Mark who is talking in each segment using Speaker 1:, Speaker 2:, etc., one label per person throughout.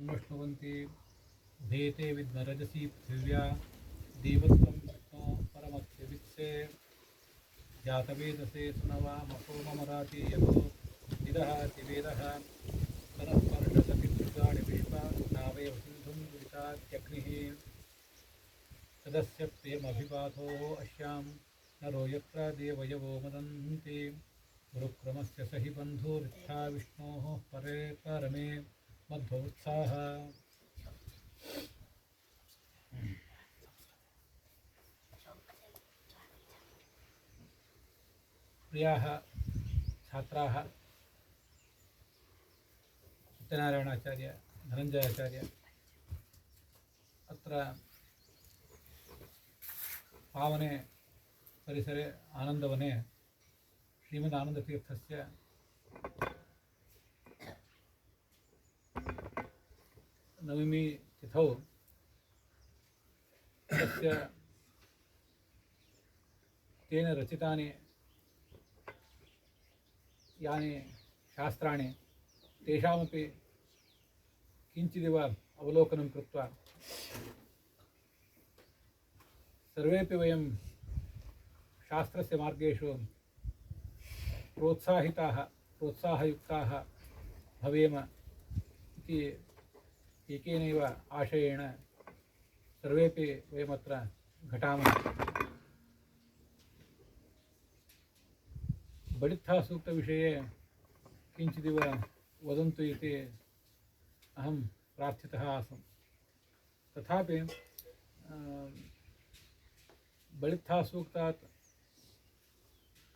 Speaker 1: अन्वष्णुवन्ति भेते विद्मरजसी पृथिव्या, देवत्वं विष्णो परमत्यवित्से जातवेदसे सुनवामपो ममराति यभो निदः तिवेदः परस्पर्शसपितृगाणि विश्वा नावेव सिन्धुं विदितात्यग्निः तदस्य प्रेमभिपातो अस्यां नरो यत्र देवयवो मदन्ति। गुरुक्रमस्य स हि बन्धुरित्था विष्णोः परे परमे। मध्वोत्साह प्रियाः छात्राः सत्यनारायणाचार्य धनञ्जयाचार्य अत्र पावने परिसरे आनन्दवने श्रीमदानन्दतीर्थस्य नवमी तिथौ तस्य तेन रचितानि यानि शास्त्राणि तेषामपि किञ्चिदिव अवलोकनं कृत्वा सर्वेपि वयं शास्त्रस्य मार्गेषु प्रोत्साहिताः प्रोत्साहयुक्ताः भवेम इति एकेनैव आशयेण सर्वेपि वयमत्र घटामः। बडित्थासूक्तविषये किञ्चिदिव वदन्तु इति अहं प्रार्थितः आसम्। तथापि बलित्थासूक्तात्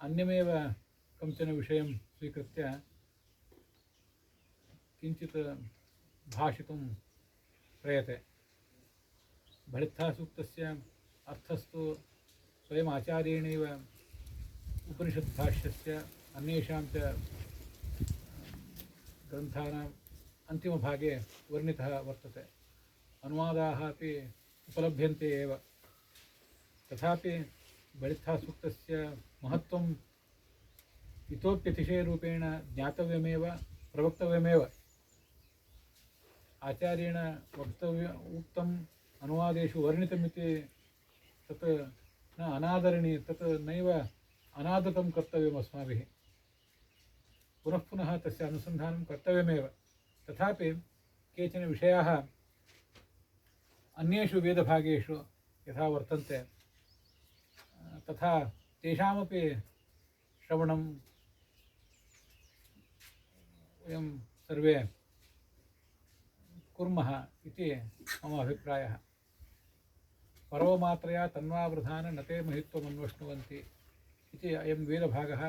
Speaker 1: अन्यमेव कञ्चन विषयं स्वीकृत्य किञ्चित् भाषितुं प्रयते। बलित्थासूक्तस्य अर्थस्तु स्वयम् आचार्येणैव उपनिषद्भाष्यस्य अन्येषां च ग्रन्थानाम् अन्तिमभागे वर्णितः वर्तते। अनुवादाः अपि उपलभ्यन्ते एव। तथापि बलित्थासूक्तस्य महत्त्वम् इतोप्यतिशयरूपेण ज्ञातव्यमेव, प्रवक्तव्यमेव। आचार्येण वक्तव्य उक्तम् अनुवादेषु वर्णितमिति तत् न अनादरणीय, तत् नैव अनादतं कर्तव्यम् अस्माभिः। पुनः पुनः तस्य अनुसन्धानं कर्तव्यमेव। तथापि केचन विषयाः अन्येषु वेदभागेषु यथा वर्तन्ते, तथा तेषामपि श्रवणं वयं सर्वे कुर्मः इति मम अभिप्रायः पर्वमात्रया तन्वावृधान न ते महित्वमन्वष्णुवन्ति इति अयं वेदभागः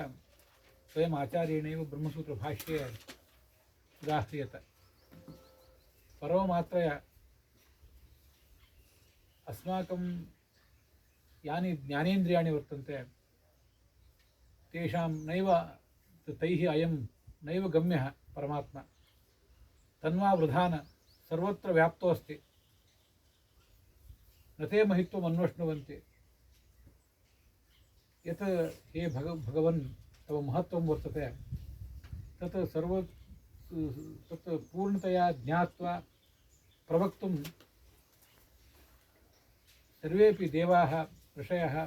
Speaker 1: स्वयम् आचार्येणैव ब्रह्मसूत्रभाष्ये उदाह्रियत पर्वमात्रया अस्माकं यानि ज्ञानेन्द्रियाणि वर्तन्ते तेषां नैव तैः अयं नैव गम्यः परमात्मा तन्वा वृधान सर्वत्र व्याप्तोऽस्ति न ते महित्वम् अन्वष्णुवन्ति यत् हे भग भगवन् तव महत्त्वं वर्तते तत् सर्व तत् पूर्णतया ज्ञात्वा प्रवक्तुं सर्वेपि देवाः ऋषयः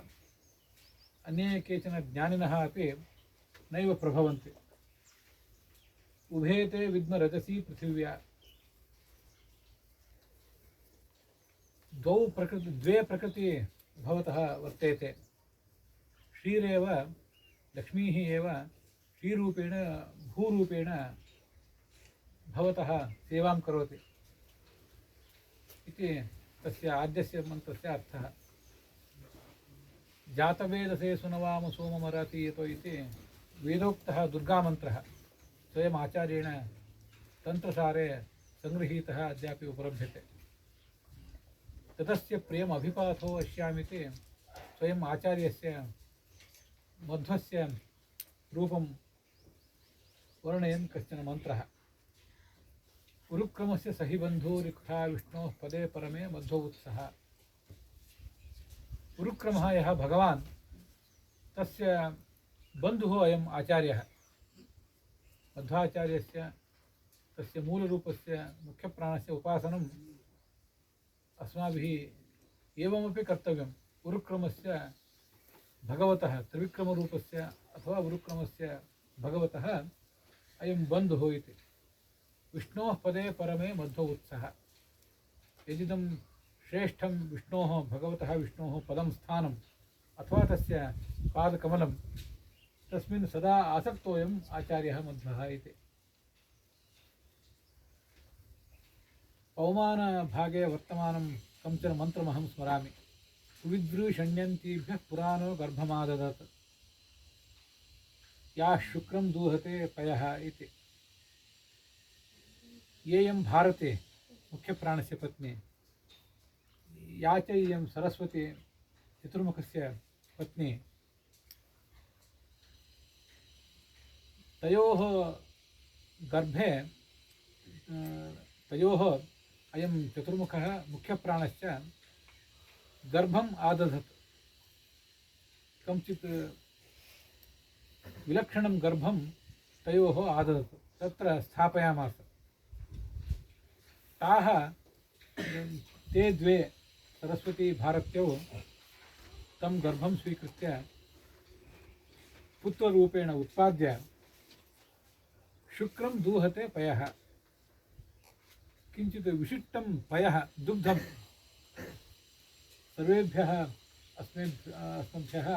Speaker 1: अन्ये केचन ज्ञानिनः अपि नैव प्रभवन्ति उभे ते विद्मरजसी पृथिव्या द्वौ प्रकृति द्वे प्रकृति भवतः वर्तेते। श्रीरेव लक्ष्मीः एव श्रीरूपेण, भूरूपेण भवतः सेवां करोति इति तस्य आद्यस्य मन्त्रस्य अर्थः। जातवेदसे सुनवाम सोममराति यतो इति वेदोक्तः दुर्गामन्त्रः स्वयम् आचार्येण तन्त्रसारे सङ्गृहीतः अद्यापि उपलभ्यते। ततस्य प्रियम् अभिपाथो अस्यामिति स्वयम् आचार्यस्य मध्वस्य रूपं वर्णयन् कश्चन मन्त्रः। उरुक्रमस्य सहि बन्धुरिक्था विष्णोः पदे परमे मध्व उत्सः उरुक्रमः यः भगवान्, तस्य बन्धुः अयम् आचार्यः। मध्वाचार्यस्य तस्य मूलरूपस्य मुख्यप्राणस्य उपासनम् अस्माभिः एवमपि कर्तव्यम्। उरुक्रमस्य भगवतः, त्रिविक्रमरूपस्य अथवा उरुक्रमस्य भगवतः अयं बन्धुः इति। विष्णोः पदे परमे मध्व उत्सः। यदिदं श्रेष्ठं विष्णोः, भगवतः विष्णोः पदं स्थानम् अथवा तस्य पादकमलं, तस्मिन् सदा आसक्तोऽयम् आचार्यः मध्वः पौमानभागे वर्तमानं कञ्चन मन्त्रमहं स्मरामि। सुविदृषण्यन्तीभ्यः पुराणो गर्भमाददत्। या शुक्रं दूहते पयः इति। येयं भारते मुख्यप्राणस्य पत्नी। या च सरस्वती चतुर्मुखस्य पत्नी। तयोः गर्भे तयोः अयं चतुर्मुखः मुख्यप्राणश्च गर्भम् आदधत्। कञ्चित् विलक्षणं गर्भं तयोः आददत् तत्र स्थापयामास। ताः, ते द्वे, सरस्वती भारत्यौ, तं गर्भं स्वीकृत्य पुत्ररूपेण उत्पाद्य शुक्रं दूहते पयः। किञ्चित् विशिष्टं पयः दुग्धं सर्वेभ्यः अस्मेभ्य, अस्मभ्यः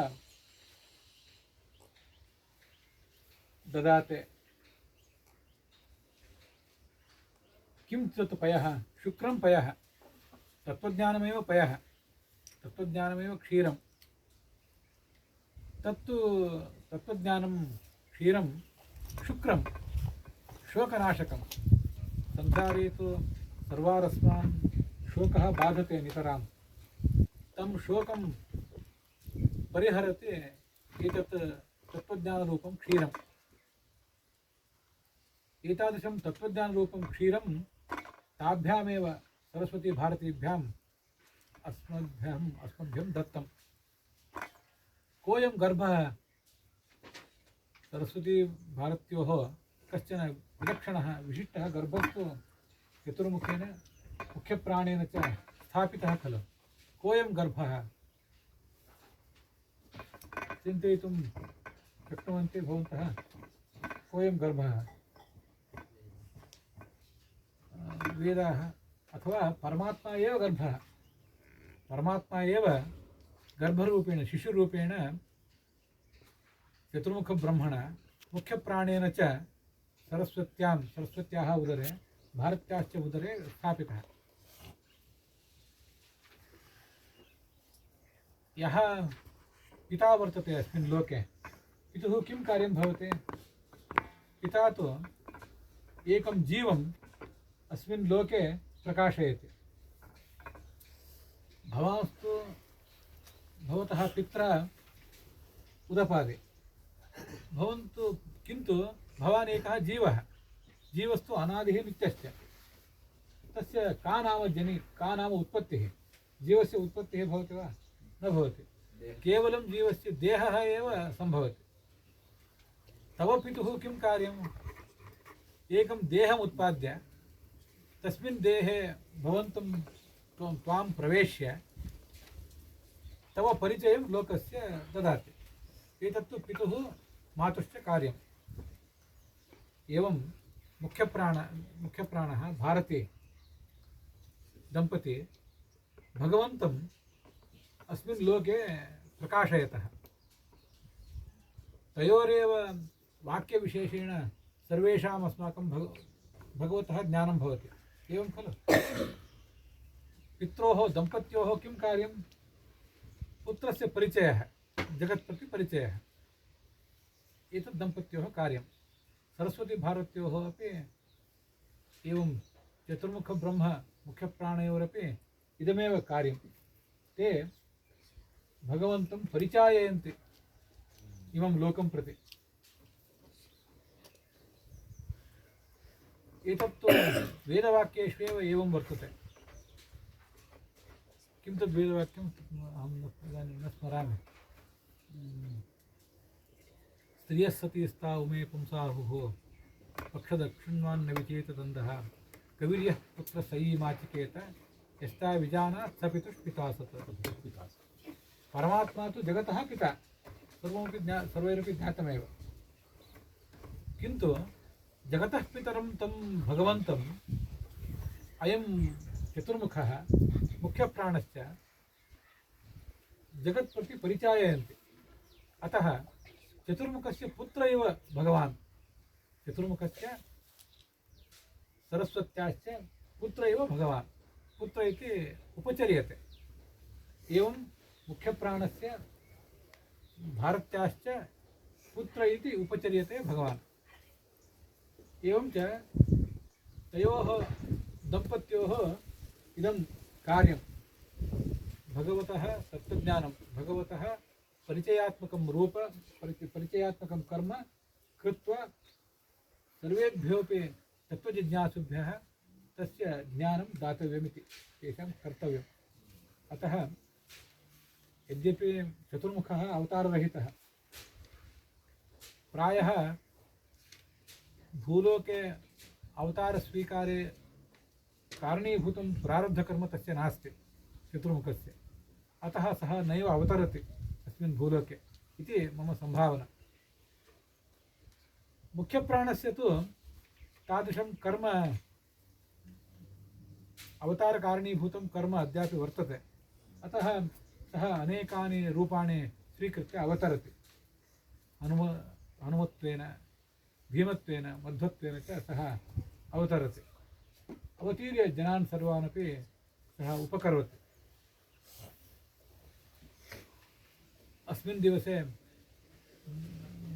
Speaker 1: ददाते। किं तत् पयः? शुक्रं पयः। तत्त्वज्ञानमेव पयः। तत्त्वज्ञानमेव क्षीरं तत्तु तत्त्वज्ञानं क्षीरं, शुक्रं शोकनाशकं संसारे तु सर्वारस्मान् शोकः बाधते नितरां तं शोकं परिहरति एतत् तत्त्वज्ञानरूपं क्षीरम्। एतादृशं तत्त्वज्ञानरूपं क्षीरं ताभ्यामेव सरस्वतीभारतीभ्याम् अस्मभ्यम् अस्मभ्यं दत्तं कोऽयं गर्भः सरस्वतीभारत्योः कश्चन विलक्षणः विशिष्टः गर्भस्तु चतुर्मुखेन मुख्यप्राणेन च स्थापितः खलु। कोऽयं गर्भः? चिन्तयितुं शक्नुवन्ति भवन्तः। गर्भः? वेदाः अथवा परमात्मा एव गर्भः। परमात्मा एव गर्भरूपेण, शिशुरूपेण चतुर्मुखब्रह्मण मुख्यप्राणेन च सरस्वत्यां, सरस्वत्याः उदरे, भारत्याश्च उदरे स्थापितः। यः पिता वर्तते अस्मिन् लोके, पितुः किं कार्यं भवति? पिता तु एकं जीवम् अस्मिन् लोके प्रकाशयति। भवांस्तु भवतः पित्रा उदपादे। भवन्तु किन्तु भवान् एकः जीवः। जीवस्तु अनादिः नित्यश्च। तस्य का नाम जनि, का नाम उत्पत्तिः? जीवस्य उत्पत्तिः भवति वा? न भवति। केवलं जीवस्य देहः एव सम्भवति। तव पितुः किं कार्यम्? एकं देहम् उत्पाद्य, तस्मिन् देहे भवन्तं त्वं, त्वां प्रवेश्य, तव परिचयं लोकस्य ददाति। एतत्तु पितुः मातुश्च कार्यम्। एवं मुख्यप्राण, मुख्यप्राणः भारते, दम्पती भगवन्तम् अस्मिन् लोके प्रकाशयतः। तयोरेव वाक्यविशेषेण सर्वेषाम् अस्माकं भग, भगवतः ज्ञानं भवति। एवं खलु? पित्रोः, दम्पत्योः किं कार्यं? पुत्रस्य परिचयः, जगत्प्रति परिचयः। एतत् दम्पत्योः कार्यं सरस्वतीभारत्योः अपि एवं चतुर्मुखब्रह्म मुख्यप्राणयोरपि इदमेव कार्यं। ते भगवन्तं परिचाययन्ति इमं लोकं प्रति। एतत्तु वेदवाक्येषु एव वर्तते। किं न- उम्, स्त्रियः सती स्ता उमे पुंसाहुः पक्षदक्षिण्वान्न विचेतदन्दः कविर्यः पुत्र सयीमाचिकेत यस्ता विजानात् स पितुष्पितासत्। परमात्मा तु जगतः पिता। सर्वमपि ज्ञा, सर्वैरपि ज्ञातमेव। किन्तु जगतः पितरं तं भगवन्तम् अयं चतुर्मुखः, मुख्यप्राणश्च जगत् प्रति परिचाययन्ति। अतः चतुर्मुखस्य पुत्र एव भगवान्। चतुर्मुखस्य सरस्वत्याश्च पुत्र एव भगवान्। पुत्र इति उपचर्यते। एवं मुख्यप्राणस्य भारत्याश्च पुत्र इति उपचर्यते भगवान्। एवं च तयोः दम्पत्योः इदं कार्यं। भगवतः तत्त्वज्ञानं भगवतः परिचयात्मकं रूप परिच परिचयात्मकं कर्म कृत्वा सर्वेभ्योऽपि तत्त्वजिज्ञासुभ्यः तस्य ज्ञानं दातव्यमिति, तेषां कर्तव्यम्। अतः यद्यपि चतुर्मुखः अवताररहितः, प्रायः भूलोके अवतारस्वीकारे कारणीभूतं प्रारब्धकर्म तस्य नास्ति, चतुर्मुखस्य। अतः सः नैव अवतरति। अस्मिन् भूलोके इति मम सम्भावना मुख्यप्राणस्य तु तादृशं कर्म अवतारकारणीभूतं कर्म अद्यापि वर्तते अतः सः अनेकानि रूपाणि स्वीकृत्य अवतरति हनुम हनुमत्वेन भीमत्वेन मध्वत्वेन च सः अवतरति अवतीर्य जनान् सर्वान् अपि सः उपकरोति अस्मिन् दिवसे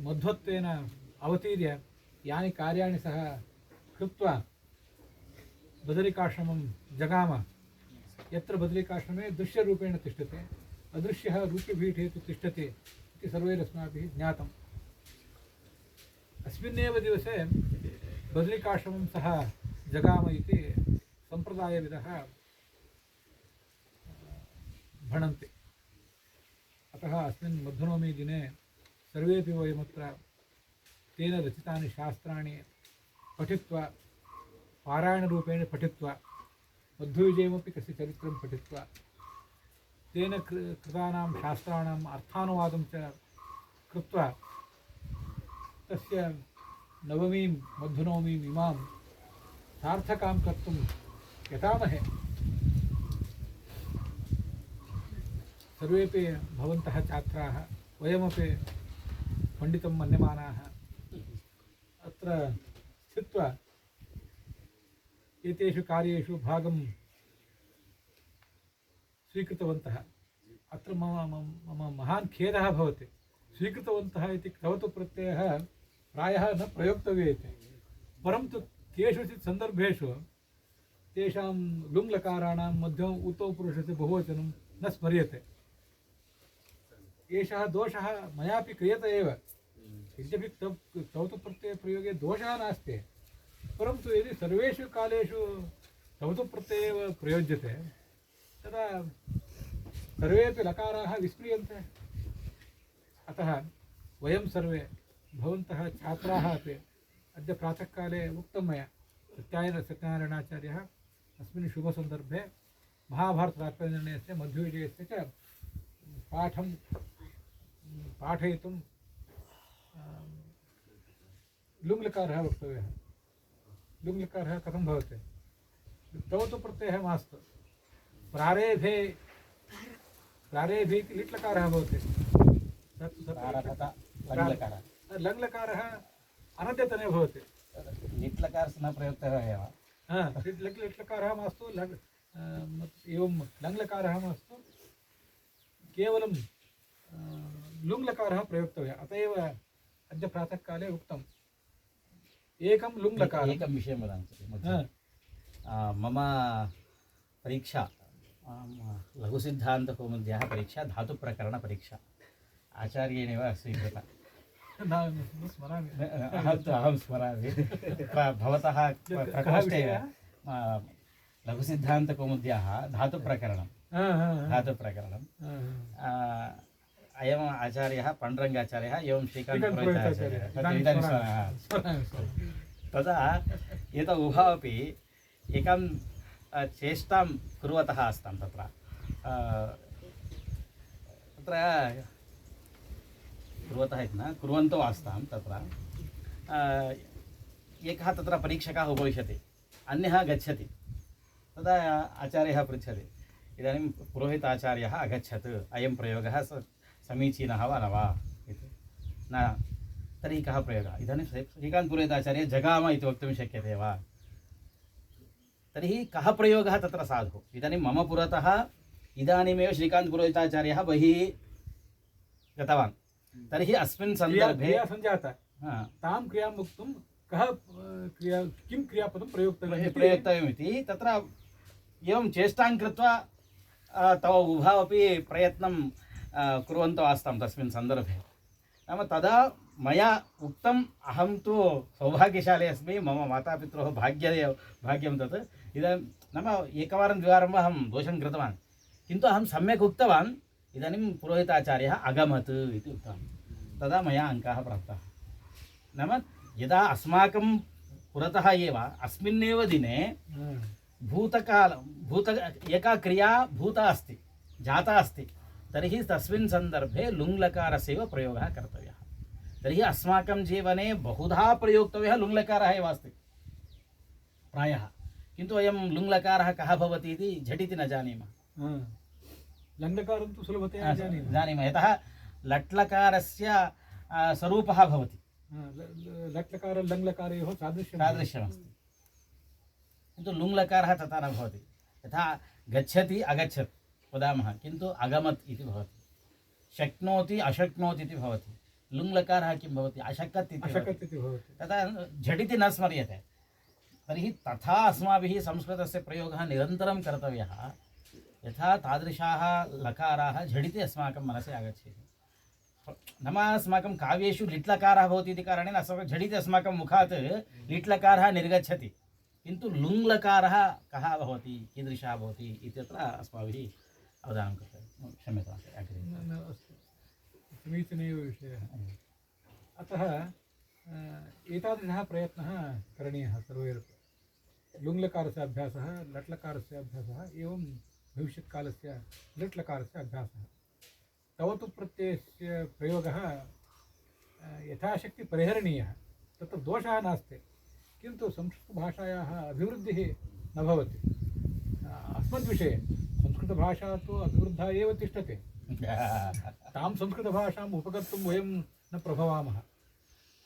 Speaker 1: मध्वत्वेन अवतीर्य यानि कार्याणि सः कृत्वा बदरिकाश्रमं जगाम। यत्र बदरिकाश्रमे दृश्यरूपेण तिष्ठति, अदृश्यः रूप्यपीठे तु तिष्ठति इति सर्वैरस्माभिः ज्ञातम्। अस्मिन्नेव दिवसे बदरिकाश्रमं सः जगाम इति सम्प्रदायविदः भणन्ति। अतः अस्मिन् दिने सर्वेपि वयमत्र तेन रचितानि शास्त्राणि पठित्वा, पारायणरूपेण पठित्वा, मध्वविजयमपि कस्य चरित्रं पठित्वा, तेन कृ, कृतानां शास्त्राणाम् अर्थानुवादं च कृत्वा तस्य नवमीं मध्वनवमीम् इमां सार्थकां कर्तुं यतामहे सर्वेपि छात्राः, वयमपि पण्डितं मन्यमानाः। अत्र स्थित्वा एतेषु कार्येषु भागं स्वीकृतवन्तः। अत्र मम मम महान् खेदः न प्रयोक्तव्यः इति। परन्तु केषुचित् सन्दर्भेषु तेषां लुङ्लकाराणां मध्यम उतो पुरुषस्य बहुवचनं न स्मर्यते। एषः दोषः मयापि क्रियत एव। यद्यपि तवतु प्रत्ययप्रयोगे दोषः नास्ति। परन्तु यदि सर्वेषु कालेषु तवतु प्रत्यये एव प्रयोज्यते, तदा सर्वेपि लकाराः विस्म्रियन्ते अतः वयं सर्वे भवन्तः छात्राः अपि अद्य प्रातःकाले उक्तं मया सत्यायन सत्यनारायणाचार्यः अस्मिन् शुभसन्दर्भे महाभारततात्पर्यनिर्णयस्य मध्वविजयस्य च पाठं पाठयितुं लुङ्लकारः वक्तव्यः। लुङ्लकारः कथं भवति? तव तु प्रत्ययः मास्तु। प्रारेभे प्रारेभे इति लिट्लकारः भवति।
Speaker 2: लङ्लकारः
Speaker 1: अनद्यतने भवति।
Speaker 2: लिट्लकारः न प्रयुक्तः एव।
Speaker 1: हा लिट् लिट् लिट्लकारः मास्तु लङ् अ, एवं लङ्लकारः मास्तु। केवलं अ, लुङ्लकारः प्रयोक्तव्यः. अत एव अद्य प्रातःकाले उक्तम् एकं लुङ्लकारः
Speaker 2: एकं विषयं वदामि मम परीक्षा लघुसिद्धान्तकौमुद्याः परीक्षा धातुप्रकरणपरीक्षा आचार्येणेव स्वीकृता
Speaker 1: स्मरामि
Speaker 2: अहं तु अहं स्मरामि भवतः प्रकोष्ठे लघुसिद्धान्तकौमुद्याः धातुप्रकरणं धातुप्रकरणं अयम् आचार्यः पाण्डुरङ्गाचार्यः एवं श्रीकान्तपुरोहिताचार्यः। तदा एतौ उभावपि एकां अ, चेष्टां कुर्वतः आस्तां तत्र। तत्र कुर्वतः इति न कुर्वन्तौ आस्तां तत्र। एकः तत्र परीक्षकः उपविशति अन्यः गच्छति। तदा आचार्यः पृच्छति इदानीं पुरोहिताचार्यः अगच्छत् अयं प्रयोगः स समीचीनः वा न वा इति। न तर्हि कः प्रयोगः? इदानीं श्री- श्रीकान्तपुरोहिताचार्यः जगाम इति वक्तुं शक्यते वा? तर्हि कः प्रयोगः तत्र साधुः? इदानीं मम पुरतः इदानीमेव श्रीकान्तपुरोहिताचार्यः बहिः गतवान्। तर्हि अस्मिन् सन्दर्भे
Speaker 1: सञ्जाता
Speaker 2: हा,
Speaker 1: तां क्रियाँ वक्तुं कः क्रिया किं क्रियापदं प्रयोक्तव्यम् इति?
Speaker 2: प्रयत्तव्यमिति तत्र एवं चेष्टां कृत्वा तव उभावपि प्रयत्नं कुर्वन्तौ आस्तां तस्मिन् सन्दर्भे नाम तदा मया उक्तम् अहं तु सौभाग्यशाली अस्मि मम मातापित्रोः भाग्य भाग्यं तत् इदानीं नाम एकवारं द्विवारं वा अहं दोषं कृतवान् किन्तु अहं सम्यक् उक्तवान् इदानीं पुरोहिताचार्यः अगमत् इति उक्तवान् तदा मया अङ्कः प्राप्तः नाम यदा अस्माकं पुरतः एव अस्मिन्नेव दिने
Speaker 1: हा।
Speaker 2: भूतकाल भूत एका क्रिया भूता अस्ति जाता अस्ति तर्हि तस्मिन् सन्दर्भे लुङ्लकारस्यैव प्रयोगः कर्तव्यः। तर्हि अस्माकं जीवने बहुधा प्रयोक्तव्यः लुङ्लकारः एव अस्ति। प्रायः। किन्तु वयं लुङ्लकारः कः भवति इति झटिति न जानीमः।
Speaker 1: लङ्लकारं तु सुलभतया जानीमः।
Speaker 2: यतः लट्लकारस्य स्वरूपः भवति।
Speaker 1: लट्लकार लङ्लकारयोः सादृश्यं
Speaker 2: तादृशमस्ति किन्तु लुङ्लकारः तथा न भवति। यथा गच्छति अगच्छत्। वदामः किन्तु अगमत् इति भवति। शक्नोति अशक्नोति इति भवति। लुङ्लकारः किं भवति? अशकत् इति भवति।
Speaker 1: अशकत्
Speaker 2: तथा झटिति न स्मर्यते। तर्हि तथा अस्माभिः संस्कृतस्य प्रयोगः निरन्तरं कर्तव्यः। यथा तादृशाः लकाराः झटिति अस्माकं मनसि आगच्छेयुः नाम अस्माकं काव्येषु लिट्लकारः भवति इति कारणेन अस्माकं झटिति अस्माकं मुखात् लिट्लकारः निर्गच्छति। किन्तु लुङ्लकारः कः भवति कीदृशः भवति इत्यत्र अस्माभिः अवधानं कर्तव्यं क्षम्यताम् अग्रे
Speaker 1: न- न, अस्तु। समीचीनः विषयः। अतः एतादृशः प्रयत्नः करणीयः सर्वैरपि। लुङ्लकारस्य अभ्यासः लट्लकारस्य अभ्यासः एवं भविष्यत्कालस्य लट्लकारस्य अभ्यासः। तव तु प्रत्ययस्य प्रयोगः यथाशक्ति परिहरणीयः। तत्र दोषः नास्ति। किन्तु संस्कृतभाषायाः अभिवृद्धिः न भवति। अस्मद्विषये संस्कृतभाषा तु अभिवृद्धा एव तिष्ठति। तां संस्कृतभाषाम् उपकर्तुं वयं न प्रभवामः।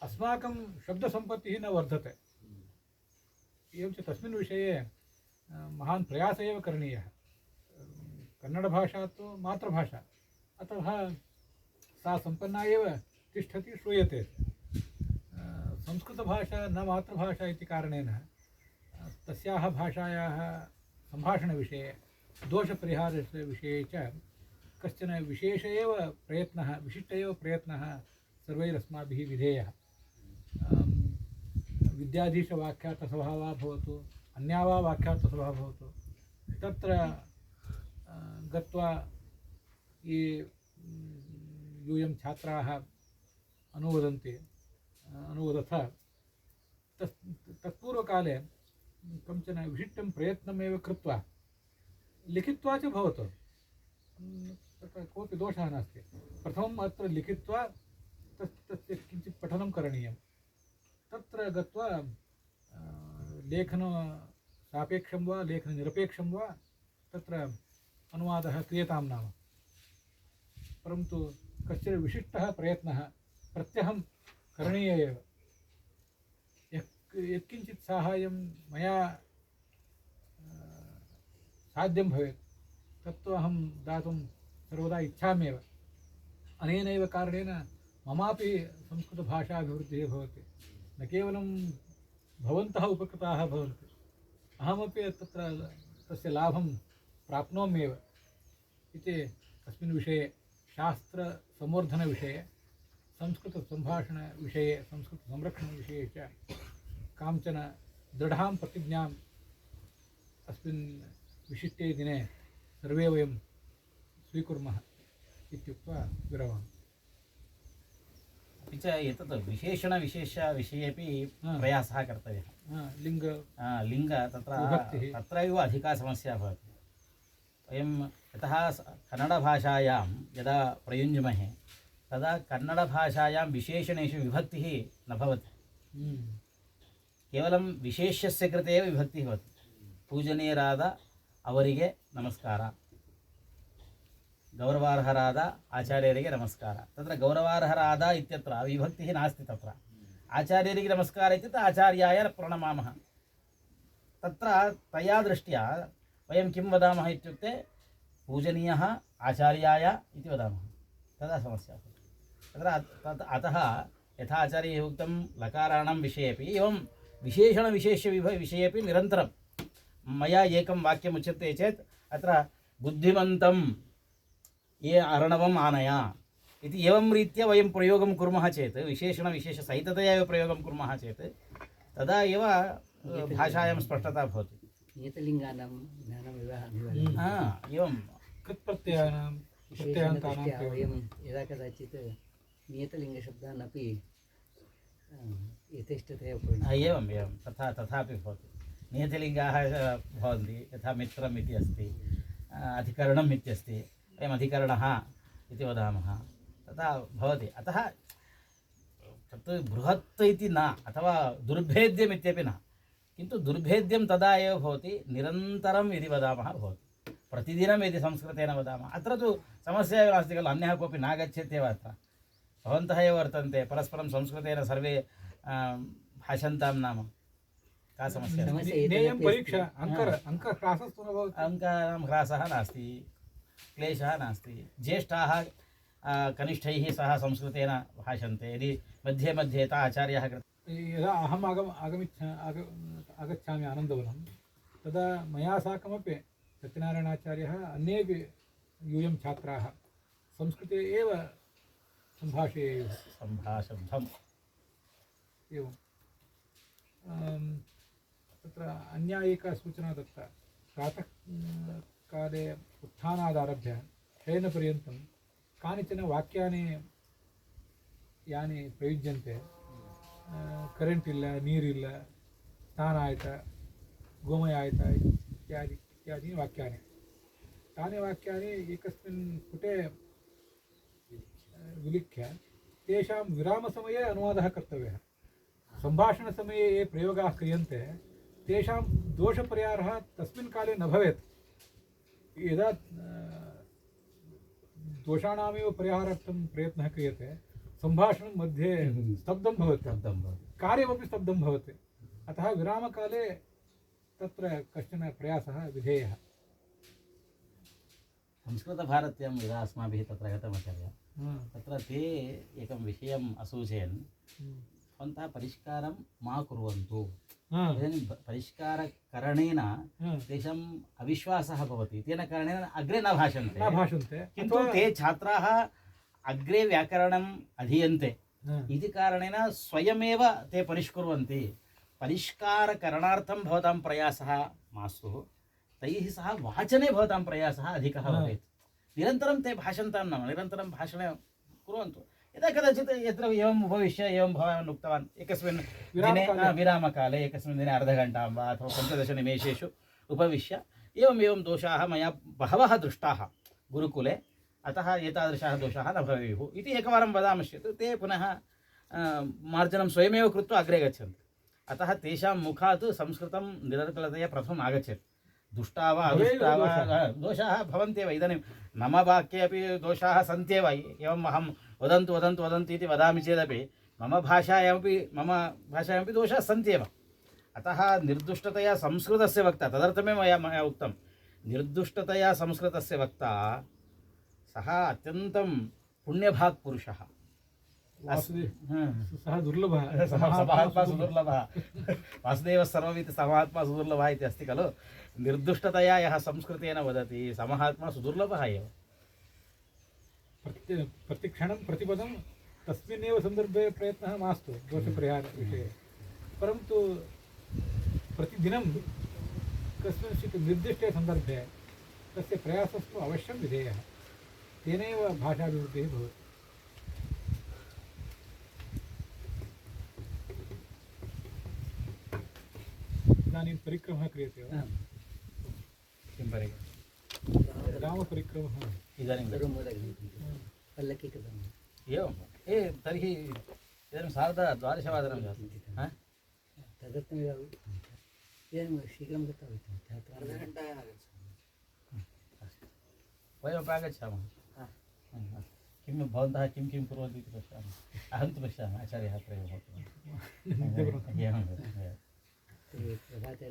Speaker 1: अस्माकं शब्दसम्पत्तिः न वर्धते। एवं च तस्मिन् विषये महान् प्रयासः एव करणीयः। कन्नडभाषा तु मातृभाषा, अतः सा सम्पन्ना एव तिष्ठति, श्रूयते। संस्कृतभाषा न मातृभाषा इति कारणेन, तस्याः भाषायाः सम्भाषणविषये दोषपरिहारस्य विषये च कश्चन विशेष एव प्रयत्नः विशिष्ट एव प्रयत्नः सर्वैरस्माभिः विधेयः। अम्, विद्याधीशवाक्यार्थसभा भवतु अन्या वा वाक्यार्थसभा भवतु तत्र गत्वा ये यूयं छात्राः अनुवदन्ति अनुवदथ तस् तत्पूर्वकाले कञ्चन विशिष्टं प्रयत्नमेव कृत्वा लिखित्वा च भवतु। तत्र कोऽपि दोषः नास्ति। प्रथमम् अत्र लिखित्वा तस् तस्य किञ्चित् पठनं करणीयं तत्र गत्वा अ, लेखनसापेक्षं वा लेखननिरपेक्षं वा तत्र अनुवादः क्रियतां नाम। परन्तु कश्चन विशिष्टः प्रयत्नः प्रत्यहं करणीय एव। यत् यत्किञ्चित् साहाय्यं मया साध्यं भवेत्। तत्तु अहं दातुं सर्वदा इच्छाम्येव अनेनैव कारणेन ममापि संस्कृतभाषाभिवृद्धिः भवति। न केवलं भवन्तः उपकृताः भवन्ति। अहमपि तत्र तस्य लाभं प्राप्नोम्येव। इति अस्मिन् विषये शास्त्रसंवर्धनविषये, संस्कृतसम्भाषणविषये, संस्कृतसंरक्षणविषये च काञ्चन दृढां प्रतिज्ञाम् अस्मिन् विशिष्टे दिने सर्वे वयं स्वीकुर्मः इत्युक्त्वा विरवामि
Speaker 2: अपि च एतत् विशेषणविशेषविषयेपि प्रयासः कर्तव्यः
Speaker 1: लिङ्ग
Speaker 2: लिङ्ग तत्र तत्रैव अधिका समस्या भवति वयं यतः कन्नडभाषायां यदा प्रयुञ्जमहे तदा कन्नडभाषायां विशेषणेषु विभक्तिः न भवति
Speaker 1: केवलं
Speaker 2: विशेष्यस्य कृते एव विभक्तिः भवति पूजने राधा ಅವರಿಗೆ ನಮಸ್ಕಾರ ಗೌರವಾರ್ಹರಾದ ಆಚಾರ್ಯರಿಗೆ ನಮಸ್ಕಾರ ತತ್ರ ಗೌರವಾರ್ಹರಾದ ಇತ್ಯತ್ರ ವಿಭಕ್ತಿ ನಾಸ್ತಿ ತತ್ರ ಆಚಾರ್ಯರಿಗೆ ನಮಸ್ಕಾರ ಇತ್ಯುಕ್ತ ಆಚಾರ್ಯಾಯ ಪ್ರಣಮಾಮಃ ತತ್ರ ತಯಾ ದೃಷ್ಟ್ಯಾ ವಯಂ ಕಿಂ ವದಾಮಃ ಇತ್ಯುಕ್ತೆ पूजनीयः आचार्याय इति वदामः तदा समस्या तत्र तत् अतः यथा आचार्यैः उक्तं लकाराणां विषये अपि एवं विशेषणविशेष्यविभ विषये अपि निरन्तरं मया एकं वाक्यम् उच्यते चेत् अत्र बुद्धिमन्तं ये अर्णवम् आनय इति एवं रीत्या वयं प्रयोगं कुर्मः चेत् विशेषणविशेषसहिततया एव प्रयोगं कुर्मः चेत् तदा एव भाषायां स्पष्टता भवति
Speaker 3: नियतलिङ्गानां ज्ञानमेव।
Speaker 2: एवं
Speaker 1: कृत्प्रत्ययानां।
Speaker 3: वयं यदा कदाचित् नियतलिङ्गशब्दान् अपि यथेष्टतया
Speaker 2: हा,
Speaker 3: उपयुञ्ज्मः
Speaker 2: एवं एवं तथा तथापि भवति नियतलिङ्गाः भवन्ति, यथा मित्रम् इति अस्ति अधिकरणम् इत्यस्ति वयम् अधिकरणः इति वदामः, तथा भवति। अतः तत् बृहत् इति न, अथवा दुर्भेद्यम् इत्यपि न, किन्तु दुर्भेद्यं तदा एव भवति निरन्तरं यदि वदामः भवति। प्रतिदिनं यदि संस्कृतेन वदामः। अत्र तु समस्या एव नास्ति खलु, अन्यः कोऽपि नागच्छत्येव अत्र। भवन्तः एव वर्तन्ते, परस्परं संस्कृतेन सर्वे भाषन्तां नाम। का समस्या अस्ति?
Speaker 3: समस्या
Speaker 1: नेयं परीक्षा अङ्कह्रासस्तु न भवति
Speaker 2: अङ्कानां ह्रासः नास्ति क्लेशः नास्ति। ज्येष्ठाः कनिष्ठैः सह संस्कृतेन भाषन्ते यदि मध्ये मध्ये यथा आचार्याः कृते
Speaker 1: यदा अहम् आगम आगमिच्छ आग आगच्छामि आनन्दवनं तदा मया साकमपि सत्यनारायणाचार्यः अन्येपि यूयं छात्राः संस्कृते एव सम्भाषयेयुः
Speaker 2: सम्भाषब्धम्
Speaker 1: अम्, तत्र अन्या एका सूचना दत्ता। प्रातःकाले उत्थानादारभ्य शयनपर्यन्तं कानिचन वाक्यानि ಯಾನಿ ಪ್ರಯುಜ್ಯಂತೆ ಕರೆಂಟ್ ಇಲ್ಲ ನೀರಿಲ್ಲ ಸ್ನಾನ ಆಯ್ತ ಗೋಮಯ ಆಯ್ತ ಇತ್ಯಾದಿ ಇತ್ಯಾದಿ ವಾಕ್ಯಾನಿ ತಾನೇ ವಾಕ್ಯಾನಿ ಏಕಸ್ಮಿನ್ ಪುಟೆ ವಿಲಿಖ್ಯ ತೇಷಾಂ ವಿರಾಮಸಮಯೇ ಅನುವಾದಃ ಕರ್ತವ್ಯः सम्भाषणसमये ये प्रयोगाः क्रियन्ते तेषां दोषपरिहारः तस्मिन् काले न भवेत्। यदा दोषाणामेव परिहारार्थं प्रयत्नः क्रियते सम्भाषणं मध्ये स्तब्धं भवति।
Speaker 2: शब्दं भवति।
Speaker 1: कार्यमपि स्तब्धं भवति। अतः विरामकाले तत्र कश्चन प्रयासः विधेयः।
Speaker 2: संस्कृतभारत्यां यदा अस्माभिः तत्र गतमाचार्य तत्र ते एकं विषयम् असूचयन्।
Speaker 1: हम्म।
Speaker 2: भवन्तः परिष्कारं मा कुर्वन्तु इदानीं परिष्कारकरणेन तेषाम् अविश्वासः भवति तेन कारणेन अग्रे न भाषन्ते
Speaker 1: न भाषन्ते
Speaker 2: किन्तु ते छात्राः अग्रे व्याकरणम् अधीयन्ते इति कारणेन स्वयमेव ते परिष्कुर्वन्ति परिष्कारकरणार्थं भवतां प्रयासः मास्तु तैः सह वाचने भवतां प्रयासः अधिकः. भवेत् निरन्तरं ते भाषन्तां नाम निरन्तरं भाषणे कुर्वन्तु यदा कदाचित् यत्र एवम् उपविश्य एवं भवान् उक्तवान् एकस्मिन् दिने
Speaker 1: विरामकाले।
Speaker 2: हा, विरामकाले एकस्मिन् दिने अर्धघण्टां वा अथवा पञ्चदशनिमेषेषु उपविश्य एवम् एवं दोषाः मया बहवः दृष्टाः गुरुकुले अतः एतादृशाः दोषाः न भवेयुः। इति एकवारं वदामश्चेत् ते पुनः आ, मार्जनं स्वयमेव कृत्वा अग्रे गच्छन्ति। अतः तेषां मुखात् संस्कृतं निरर्गलतया प्रथमम् आगच्छेत्। दुष्टा वा
Speaker 1: भवेयुः
Speaker 2: अदुष्टा वा
Speaker 1: दोषाः।
Speaker 2: हा, दोषाः भवन्त्येव। इदानीं मम वाक्ये अपि दोषाः सन्त्येव। एवम् अहं वदन्तु वदन्तु वदन्तु इति वदामि चेदपि मम भाषायामपि मम भाषायामपि दोषाः सन्त्येव। अतः निर्दुष्टतया संस्कृतस्य वक्ता तदर्थमेव मया मया उक्तं निर्दुष्टतया संस्कृतस्य वक्ता सः अत्यन्तं पुण्यभाक् पुरुषः।
Speaker 1: वासुदेव
Speaker 2: हा।
Speaker 1: सः दुर्लभः।
Speaker 2: सः समात्मा सुदुर्लभः। वासुदेवः सर्वमिति समात्मा सुदुर्लभः इति अस्ति खलु। निर्दुष्टतया यः संस्कृतेन वदति समहात्मा सुदुर्लभः एव।
Speaker 1: प्रतिक्षण प्रतिपद प्रतिपदं तस्मिन्नेव सन्दर्भे प्रयत्नः मास्तु दोषपरिहारविषये परन्तु प्रतिदिनं कस्मिंश्चित् निर्दिष्टे सन्दर्भे तस्य प्रयासस्तु अवश्यं विधेयः। तेनैव भाषाभिवृद्धिः भवति। इदानीं परिक्रमः क्रियते वा?
Speaker 2: किं परिक्रमः?
Speaker 1: ग्रामपरिक्रमः
Speaker 2: इदानीं गच्छामि।
Speaker 3: कृतम्
Speaker 2: एवं ए तर्हि इदानीं सार्धद्वादशवादनं जातं। हा?
Speaker 3: तदर्थमेव इदानीं शीघ्रं गतवती छात्राः
Speaker 2: वयमपि आगच्छामः किं भवन्तः किं किं कुर्वन्ति इति पश्यामः अहं तु पश्यामि आचार्यः अत्रैव भवति एवं एवं।
Speaker 3: प्रभाते